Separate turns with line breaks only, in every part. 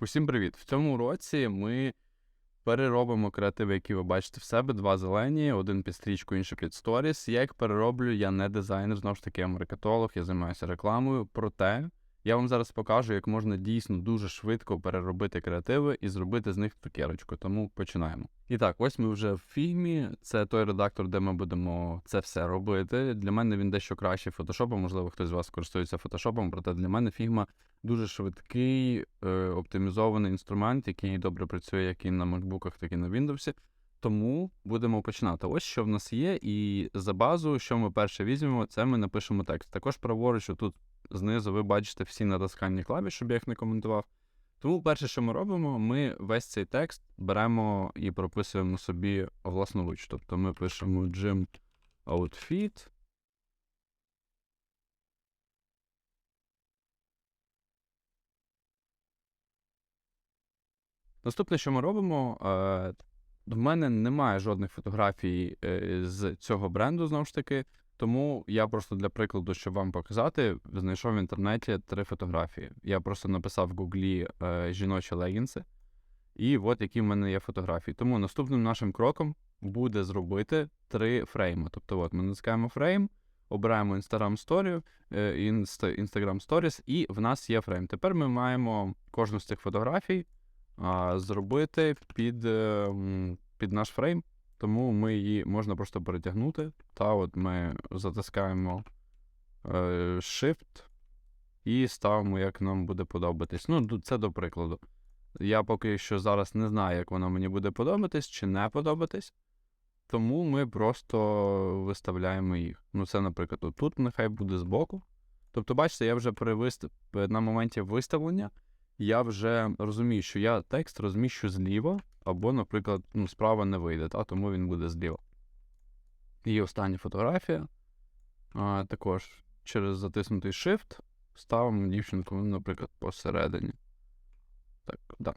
Усім привіт! В цьому уроці ми переробимо креативи, які ви бачите в себе, два зелені, один під стрічку, інший під сторіс. Я їх перероблю, я не дизайнер, знову ж таки, я маркетолог, я займаюся рекламою. Проте я вам зараз покажу, як можна дійсно дуже швидко переробити креативи і зробити з них цукерочку. Тому починаємо. І так, ось ми вже в фільмі. Це той редактор, де ми будемо це все робити. Для мене він дещо кращий фотошопом. Можливо, хтось з вас користується фотошопом, проте для мене фігма дуже швидкий, е, оптимізований інструмент, який добре працює як і на макбуках, так і на Windows. Тому будемо починати. Ось що в нас є, і за базу, що ми перше візьмемо, це ми напишемо текст. Також праворуч, тут знизу ви бачите всі натискання клавіш, щоб я їх не коментував. Тому перше, що ми робимо, ми весь цей текст беремо і прописуємо собі власноруч. Тобто ми пишемо gym outfit. Наступне, що ми робимо, е, в мене немає жодних фотографій е, з цього бренду, знову ж таки. Тому я просто для прикладу, щоб вам показати, знайшов в інтернеті три фотографії. Я просто написав в Гуглі е, жіночі легінси, і от які в мене є фотографії. Тому наступним нашим кроком буде зробити три фрейми. Тобто, от ми натискаємо фрейм, обираємо Instagram Story, е, Instagram Stories, і в нас є фрейм. Тепер ми маємо кожну з цих фотографій зробити під, е, під наш фрейм. Тому ми її можна просто перетягнути. Та от ми затискаємо е, Shift і ставимо, як нам буде подобатись. Ну, це до прикладу. Я поки що зараз не знаю, як воно мені буде подобатись чи не подобатись. Тому ми просто виставляємо їх. Ну, це, наприклад, тут нехай буде збоку. Тобто, бачите, я вже при вистав... на моменті виставлення я вже розумію, що я текст розміщу зліва, або, наприклад, ну, справа не вийде, та, тому він буде зліва. І остання фотографія. А, Також через затиснутий Shift ставимо дівчинку, наприклад, посередині. Так, да.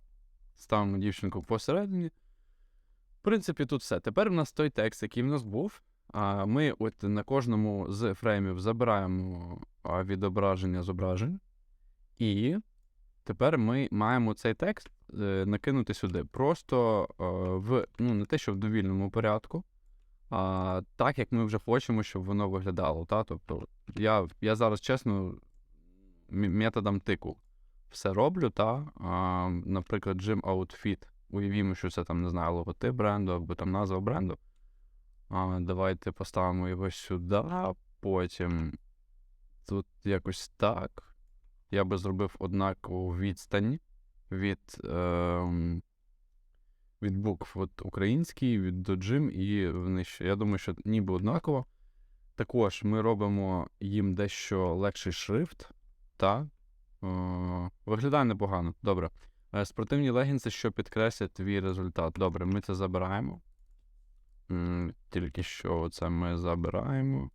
Ставимо дівчинку посередині. В принципі, тут все. Тепер в нас той текст, який в нас був. А Ми от на кожному з фреймів забираємо відображення зображень. І Тепер ми маємо цей текст накинути сюди. Просто е, в ну, не те, що в довільному порядку, а так, як ми вже хочемо, щоб воно виглядало. Та? Тобто я я зараз чесно методом тику все роблю. Та? А, Наприклад, Gym Outfit. Уявімо, що це там, не знаю, логотип бренду або там назва бренду. А, Давайте поставимо його сюди, потім тут якось так я би зробив однакову відстань від е, від букв от український, від доджим і нижче. Я думаю, що ніби однаково. Також ми робимо їм дещо легший шрифт. Та, е, Виглядає непогано. Добре. Е, спортивні легінси, що підкреслять твій результат. Добре, ми це забираємо. Тільки що це ми забираємо.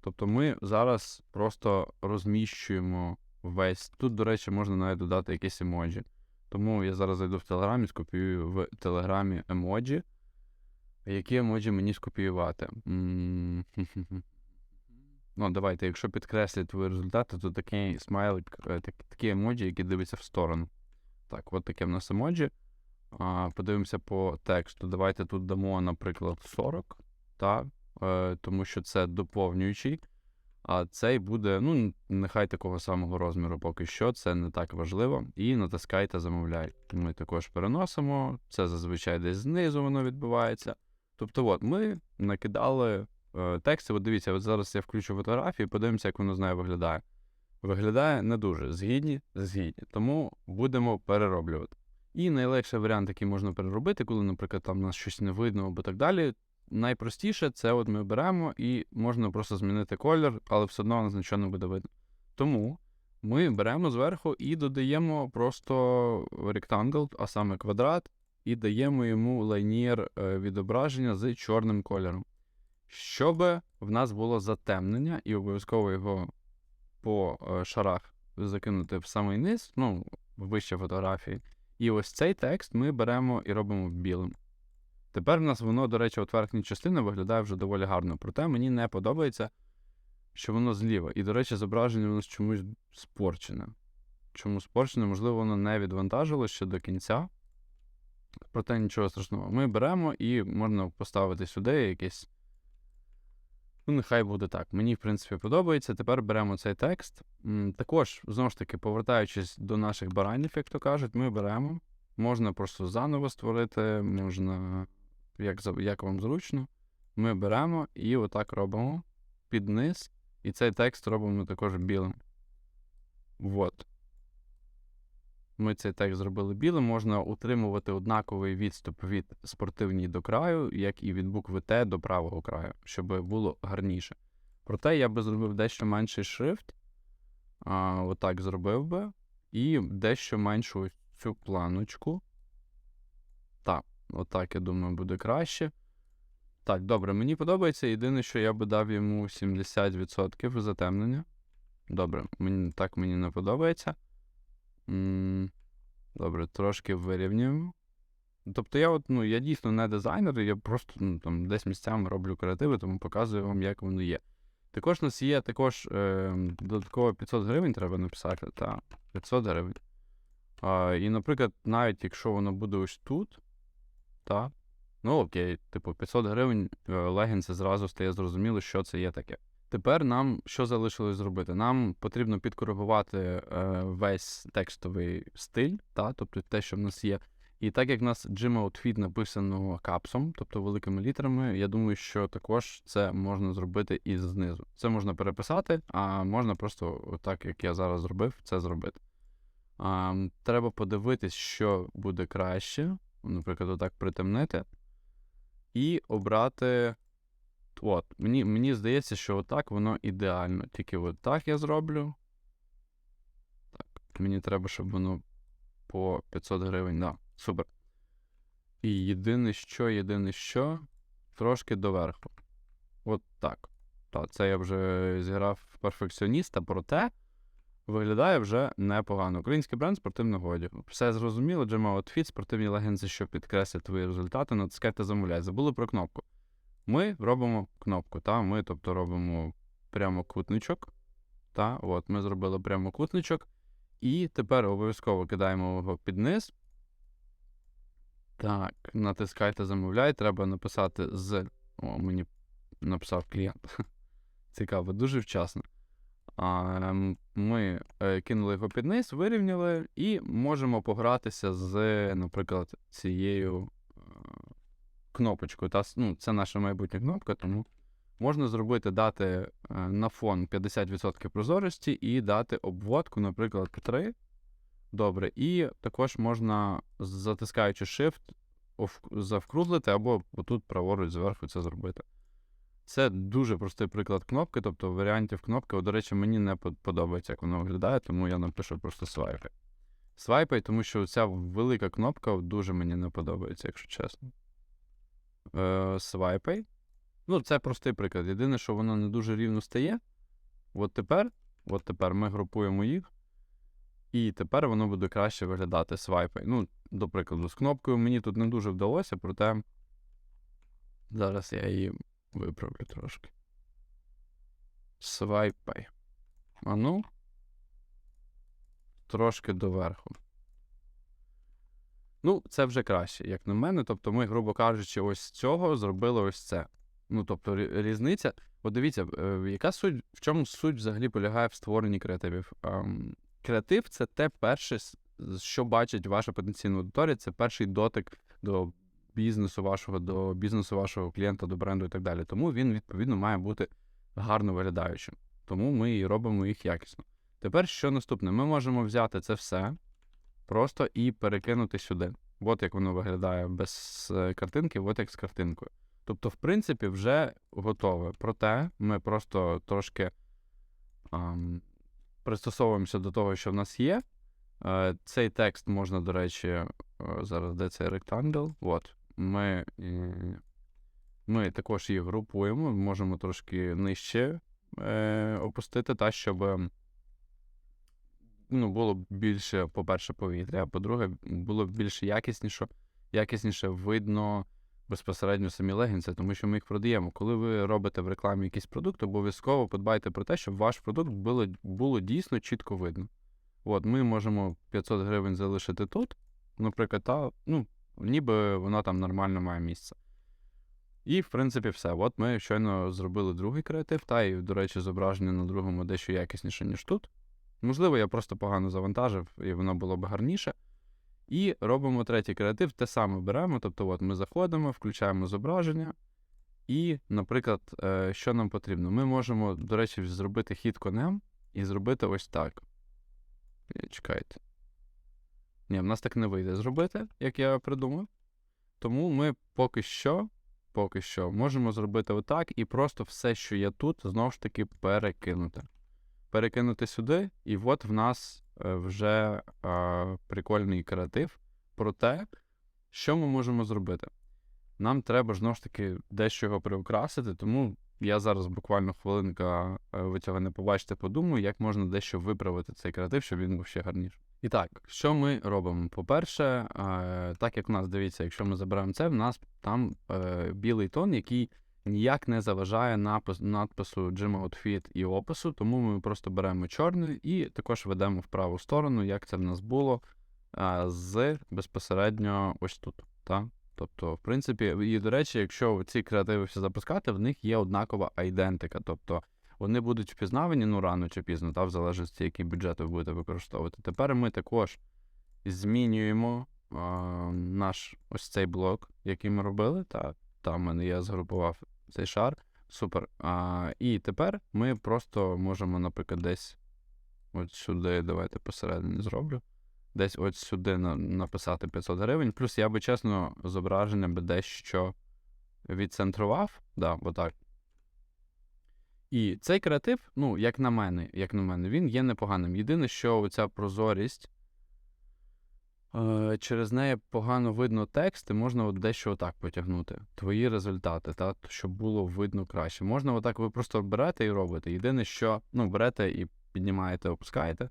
Тобто ми зараз просто розміщуємо весь. Тут, до речі, можна навіть додати якісь емоджі. Тому я зараз зайду в Телеграм і скопіюю в Телеграмі емоджі. Які емоджі мені скопіювати? Ну, давайте, якщо підкреслять твої результати, то такий смайлик, е, так, такі емоджі, які дивляться в сторону. Так, от таке в нас емоджі. А, Подивимося по тексту. Давайте тут дамо, наприклад, 40, так, е, тому що це доповнюючий. А цей буде, ну, нехай такого самого розміру поки що, це не так важливо. І натискайте замовляй. Ми також переносимо, це зазвичай десь знизу воно відбувається. Тобто, от, ми накидали е, тексти. От дивіться, от зараз я включу фотографію, подивимося, як воно з нею виглядає. Виглядає не дуже згідні, згідні. Тому будемо перероблювати. І найлегший варіант, який можна переробити, коли, наприклад, там нас щось не видно або так далі, найпростіше це от ми беремо і можна просто змінити колір, але все одно нас нічого не буде видно. Тому ми беремо зверху і додаємо просто rectangle, а саме квадрат, і даємо йому лайнір е, відображення з чорним кольором. Щоб в нас було затемнення, і обов'язково його по е, шарах закинути в самий низ, ну, вище фотографії. І ось цей текст ми беремо і робимо білим. Тепер в нас воно, до речі, от верхня частина виглядає вже доволі гарно. Проте мені не подобається, що воно зліва. І, до речі, зображення нас чомусь спорчене. чому спорчене, можливо, воно не відвантажило ще до кінця. Проте нічого страшного. Ми беремо і можна поставити сюди якесь. Ну, нехай буде так. Мені, в принципі, подобається. Тепер беремо цей текст. Також, знову ж таки, повертаючись до наших баранів, як то кажуть, ми беремо. Можна просто заново створити, можна, як, як вам зручно. Ми беремо і отак робимо під низ. І цей текст робимо також білим. Вот. Ми цей текст зробили білим. Можна утримувати однаковий відступ від спортивній до краю, як і від букви Т до правого краю, щоб було гарніше. Проте я би зробив дещо менший шрифт. А, отак зробив би. І дещо меншу цю планочку. Так, отак, я думаю, буде краще. Так, добре, мені подобається. Єдине, що я би дав йому 70% затемнення. Добре, мені, так мені не подобається. Добре, трошки вирівнюємо. Тобто я от, ну, я дійсно не дизайнер, я просто ну, там, десь місцями роблю креативи, тому показую вам, як воно є. Також у нас є також е, додатково 500 гривень треба написати. Та, 500 гривень. А, і, наприклад, навіть якщо воно буде ось тут, та, ну окей, типу 500 гривень е, легінси зразу стає зрозуміло, що це є таке. Тепер нам що залишилось зробити? Нам потрібно підкоригувати е, весь текстовий стиль, та, тобто те, що в нас є. І так як в нас Gym Outfit написано капсом, тобто великими літерами, я думаю, що також це можна зробити і знизу. Це можна переписати, а можна просто, так як я зараз зробив, це зробити. А, треба подивитись, що буде краще, наприклад, отак притемнити, і обрати. От, мені, мені здається, що отак воно ідеально. Тільки от так я зроблю. Так, мені треба, щоб воно по 500 гривень. Да, супер. І єдине що, єдине що, трошки доверху. От так. Так, це я вже зіграв перфекціоніста, проте виглядає вже непогано. Український бренд спортивного одягу. Все зрозуміло, Джема Outfit, спортивні легензи, що підкреслять твої результати, натискайте замовляй. Забули про кнопку. Ми робимо кнопку, та ми, тобто, робимо прямокутничок. Та, от, ми зробили прямокутничок. І тепер обов'язково кидаємо його під низ. Так, натискайте замовляй. Треба написати з. О, мені написав клієнт. Цікаво, дуже вчасно. Ми е, кинули його під низ, вирівняли, і можемо погратися з, наприклад, цією е, кнопочкою. Та, ну, це наша майбутня кнопка, тому можна зробити, дати е, на фон 50% прозорості і дати обводку, наприклад, 3. Добре. І також можна, затискаючи Shift, завкруглити або отут праворуч зверху це зробити. Це дуже простий приклад кнопки, тобто варіантів кнопки. О, до речі, мені не подобається, як воно виглядає, тому я напишу просто свайпай. Свайпай, тому що ця велика кнопка дуже мені не подобається, якщо чесно. Е, свайпай. Ну, це простий приклад. Єдине, що воно не дуже рівно стає. От тепер, от тепер ми групуємо їх. І тепер воно буде краще виглядати свайпай. Ну, до прикладу, з кнопкою мені тут не дуже вдалося, проте зараз я її виправлю трошки. Свайпай. А ну. Трошки доверху. Ну, це вже краще, як на мене. Тобто, ми, грубо кажучи, ось цього зробили ось це. Ну, тобто, різниця. От дивіться, е, яка суть, в чому суть взагалі полягає в створенні креативів? Креатив це те перше, що бачить ваша потенційна аудиторія, це перший дотик до бізнесу вашого, до бізнесу вашого клієнта, до бренду і так далі. Тому він, відповідно, має бути гарно виглядаючим. Тому ми і робимо їх якісно. Тепер що наступне? Ми можемо взяти це все просто і перекинути сюди. От як воно виглядає без е, картинки, от як з картинкою. Тобто, в принципі, вже готове. Проте ми просто трошки ам, пристосовуємося до того, що в нас є. Е, цей текст можна, до речі, е, зараз де цей ректангл. От. Ми, е, ми також їх групуємо, можемо трошки нижче е, опустити, та, щоб ем, ну, було більше, по-перше, повітря, а по-друге, було більше якісніше, якісніше видно безпосередньо самі легінси, тому що ми їх продаємо. Коли ви робите в рекламі якийсь продукт, обов'язково подбайте про те, щоб ваш продукт було, було дійсно чітко видно. От, ми можемо 500 гривень залишити тут, наприклад, та, ну, ніби воно там нормально має місце. І, в принципі, все. От ми щойно зробили другий креатив, та і, до речі, зображення на другому дещо якісніше, ніж тут. Можливо, я просто погано завантажив, і воно було б гарніше. І робимо третій креатив, те саме беремо. Тобто, от ми заходимо, включаємо зображення. І, наприклад, е, що нам потрібно? Ми можемо, до речі, зробити хід конем і зробити ось так. Е, Чекайте. Ні, в нас так не вийде зробити, як я придумав. Тому ми поки що, поки що можемо зробити отак і просто все, що є тут, знову ж таки перекинути. Перекинути сюди, і от в нас е, вже е, прикольний креатив про те, що ми можемо зробити. Нам треба знову ж таки дещо його приукрасити, тому я зараз буквально хвилинка, е, ви цього не побачите, подумаю, як можна дещо виправити цей креатив, щоб він був ще гарніший. І так, що ми робимо? По-перше, е, так як в нас, дивіться, якщо ми заберемо це, в нас там е, білий тон, який ніяк не заважає напис, надпису Gym Outfit і опису, тому ми просто беремо чорний і також ведемо в праву сторону, як це в нас було е, з безпосередньо ось тут. Так? Тобто, в принципі, і до речі, якщо ці креативи всі запускати, в них є однакова айдентика. Тобто вони будуть впізнавані ну рано чи пізно, та, в залежності, який бюджет ви будете використовувати. Тепер ми також змінюємо а, наш ось цей блок, який ми робили. Та, там мене я згрупував цей шар. Супер. А, І тепер ми просто можемо, наприклад, десь от сюди, давайте посередині зроблю. Десь от сюди на, написати 500 гривень. Плюс я би чесно зображення би дещо відцентрував. Да, отак. І цей креатив, ну, як на мене, як на мене, він є непоганим. Єдине, що оця прозорість, е, через неї погано видно текст, і можна от дещо отак потягнути. Твої результати, та, щоб було видно краще. Можна отак ви просто берете і робите. Єдине, що ну, берете і піднімаєте, опускаєте.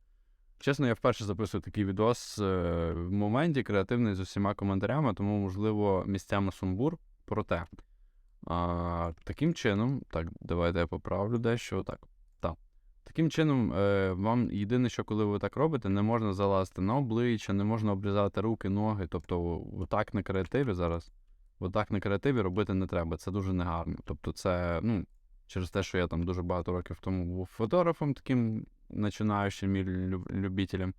Чесно, я вперше записую такий відос е, в моменті креативний з усіма коментарями, тому, можливо, місцями сумбур. Проте, а, таким чином, так, давайте я поправлю дещо. Так. так. Таким чином, е, вам єдине, що коли ви так робите, не можна залазити на обличчя, не можна обрізати руки, ноги. Тобто, отак на креативі зараз, отак на креативі робити не треба. Це дуже негарно. Тобто, це, ну, через те, що я там дуже багато років тому був фотографом, таким починаючим і люб- любителем.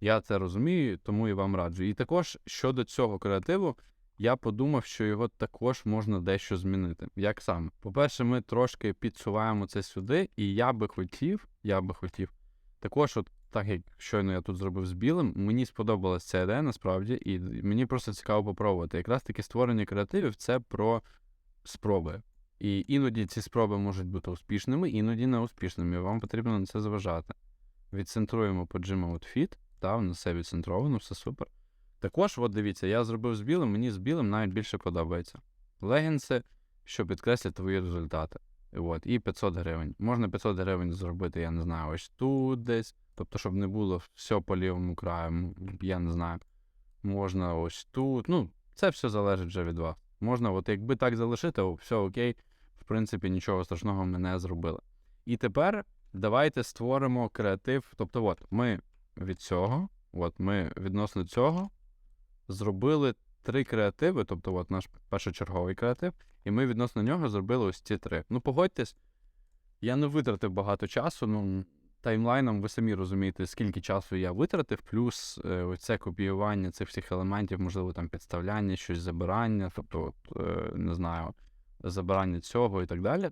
Я це розумію, тому і вам раджу. І також щодо цього креативу, я подумав, що його також можна дещо змінити. Як саме? По-перше, ми трошки підсуваємо це сюди, і я би хотів, я би хотів, також, от так як щойно я тут зробив з білим, мені сподобалася ця ідея насправді, і мені просто цікаво попробувати. Якраз таки створення креативів це про спроби. І іноді ці спроби можуть бути успішними, іноді неуспішними. і Вам потрібно на це зважати. Відцентруємо по Gym Outfit, та, в нас все відцентровано, все супер. Також, от дивіться, я зробив з білим, мені з білим навіть більше подобається. Легінси, що підкреслять твої результати. От, і 500 гривень. Можна 500 гривень зробити, я не знаю, ось тут десь. Тобто, щоб не було все по лівому краю, я не знаю. Можна ось тут. Ну, це все залежить вже від вас. Можна, от якби так залишити, все окей, в принципі, нічого страшного ми не зробили. І тепер давайте створимо креатив. Тобто, от, ми від цього, от ми відносно цього зробили три креативи, тобто, от наш першочерговий креатив, і ми відносно нього зробили ось ці три. Ну, погодьтесь, я не витратив багато часу. Ну, таймлайном ви самі розумієте, скільки часу я витратив, плюс е, це копіювання цих всіх елементів, можливо, там підставляння, щось забирання, тобто, от, е, не знаю, забирання цього і так далі.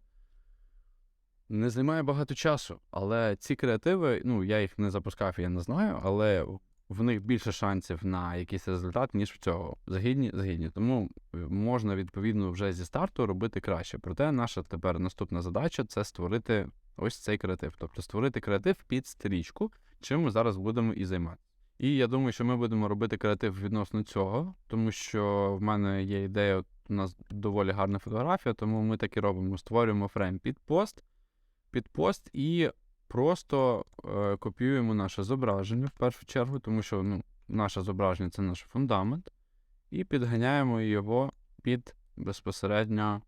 Не займає багато часу, але ці креативи, ну, я їх не запускав, я не знаю, але в них більше шансів на якийсь результат, ніж в цього. Згідні, згідні. Тому е, можна відповідно вже зі старту робити краще. Проте наша тепер наступна задача це створити ось цей креатив. Тобто створити креатив під стрічку, чим ми зараз будемо і займатися. І я думаю, що ми будемо робити креатив відносно цього, тому що в мене є ідея, у нас доволі гарна фотографія, тому ми так і робимо: створюємо фрейм під пост, під пост і просто е, копіюємо наше зображення в першу чергу, тому що ну, наше зображення це наш фундамент, і підганяємо його під безпосередньо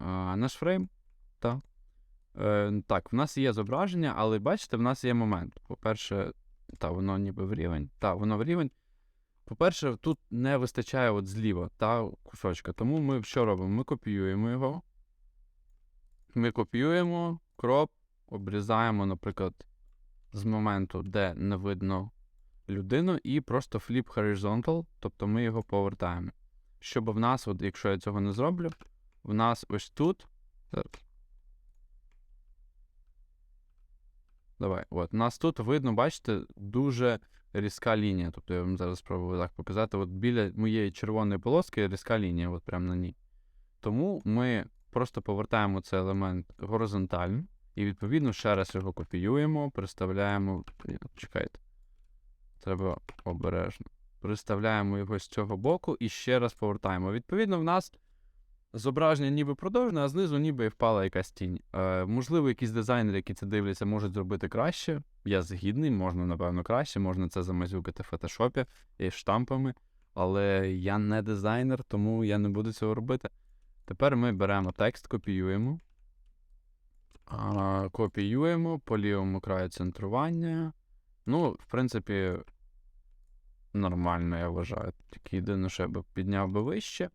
е, наш фрейм. Та. Е, так, в нас є зображення, але бачите, в нас є момент. По-перше, Та, воно ніби в рівень. Та, воно в рівень. По-перше, тут не вистачає от зліва та кусочка. Тому ми що робимо? Ми копіюємо його. Ми копіюємо, кроп, обрізаємо, наприклад, з моменту, де не видно людину, і просто flip horizontal, тобто ми його повертаємо. Щоб в нас, от якщо я цього не зроблю, в нас ось тут. Давай, от. У нас тут видно, бачите, дуже різка лінія. Тобто я вам зараз спробую так показати. От біля моєї червоної полоски різка лінія, от прямо на ній. Тому ми просто повертаємо цей елемент горизонтально, і відповідно ще раз його копіюємо, приставляємо. Чекайте. Треба обережно. Приставляємо його з цього боку і ще раз повертаємо. Відповідно, в нас зображення ніби продовжене, а знизу ніби і впала якась тінь. Е, можливо, якісь дизайнери, які це дивляться, можуть зробити краще. Я згідний, можна, напевно, краще, можна це замазюкати в фотошопі і штампами. Але я не дизайнер, тому я не буду цього робити. Тепер ми беремо текст, копіюємо. Копіюємо по лівому краю центрування. Ну, в принципі, нормально, я вважаю. Тільки єдине, що я би підняв би вище.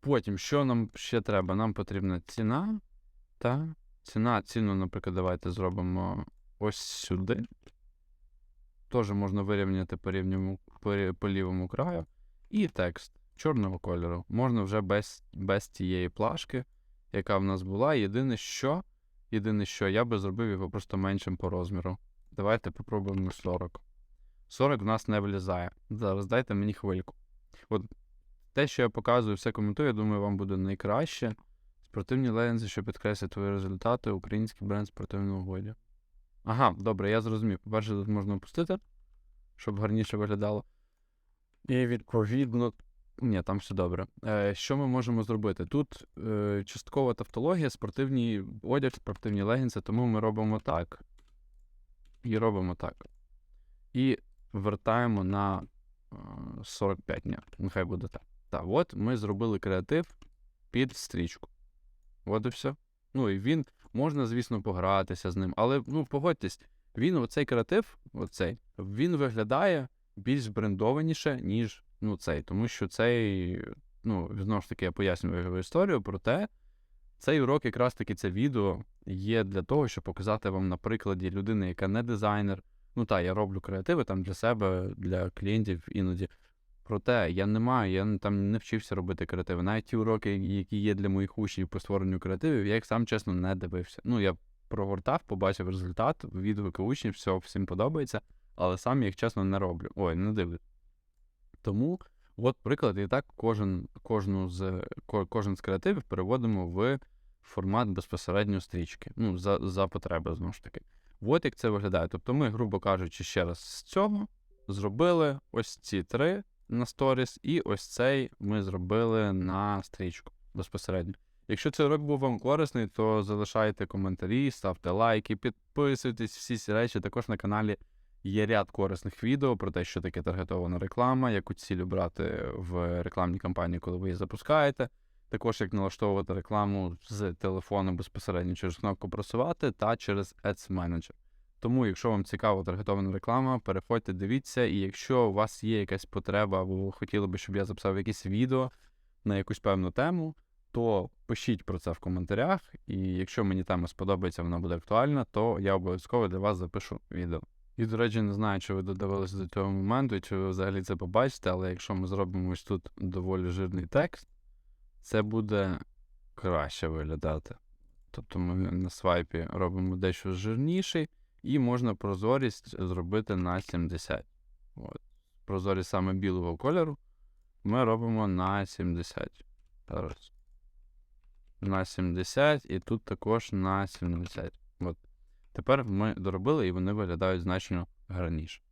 Потім, що нам ще треба? Нам потрібна ціна. Та ціна, ціну, наприклад, давайте зробимо ось сюди. Теж можна вирівняти по, рівньому, по, по лівому краю. І текст чорного кольору. Можна вже без, без тієї плашки, яка в нас була. Єдине, що, єдине, що я би зробив його просто меншим по розміру. Давайте попробуємо 40. 40 в нас не влізає. Зараз дайте мені хвильку. От те, що я показую, все коментую, я думаю, вам буде найкраще. Спортивні лензи, що підкреслять твої результати, український бренд спортивного одягу. Ага, добре, я зрозумів. По-перше, тут можна опустити, щоб гарніше виглядало. І відповідно. Ні, там все добре. Е, що ми можемо зробити? Тут е, часткова тавтологія, спортивний одяг, спортивні легінси, тому ми робимо так. І робимо так. І вертаємо на е, 45 ні, нехай буде так. Так, от ми зробили креатив під стрічку. От і все. Ну і він можна, звісно, погратися з ним, але ну погодьтесь, він, оцей креатив, оцей, він виглядає більш брендованіше, ніж ну, цей. Тому що цей, ну, знову ж таки, я пояснюю його історію, проте цей урок, якраз таки це відео є для того, щоб показати вам на прикладі людини, яка не дизайнер. Ну так, я роблю креативи там для себе, для клієнтів іноді. Проте я не маю, я там не вчився робити креативи. Навіть ті уроки, які є для моїх учнів по створенню креативів, я їх сам чесно не дивився. Ну, я прогортав, побачив результат, відгуки учнів, все всім подобається, але сам я їх чесно не роблю. Ой, не дивлюсь. Тому, от приклад, і так кожен, кожну з, кожен з креативів переводимо в формат безпосередньо стрічки. Ну, за, за потреби, знову ж таки. От як це виглядає. Тобто ми, грубо кажучи, ще раз з цього зробили ось ці три на сторіс, і ось цей ми зробили на стрічку безпосередньо. Якщо цей урок був вам корисний, то залишайте коментарі, ставте лайки, підписуйтесь, всі ці речі. Також на каналі є ряд корисних відео про те, що таке таргетована реклама, яку цілю брати в рекламній кампанії, коли ви її запускаєте. Також як налаштовувати рекламу з телефону безпосередньо через кнопку просувати та через Ads Manager. Тому, якщо вам цікава таргетована реклама, переходьте, дивіться, і якщо у вас є якась потреба, або ви хотіли би, щоб я записав якесь відео на якусь певну тему, то пишіть про це в коментарях. І якщо мені тема сподобається, вона буде актуальна, то я обов'язково для вас запишу відео. І, до речі, не знаю, чи ви додивилися до цього моменту, чи ви взагалі це побачите, але якщо ми зробимо ось тут доволі жирний текст, це буде краще виглядати. Тобто ми на свайпі робимо дещо жирніший, і можна прозорість зробити на 70. От. Прозорість саме білого кольору ми робимо на 70. Зараз. На 70, і тут також на 70. От. Тепер ми доробили, і вони виглядають значно гарніше.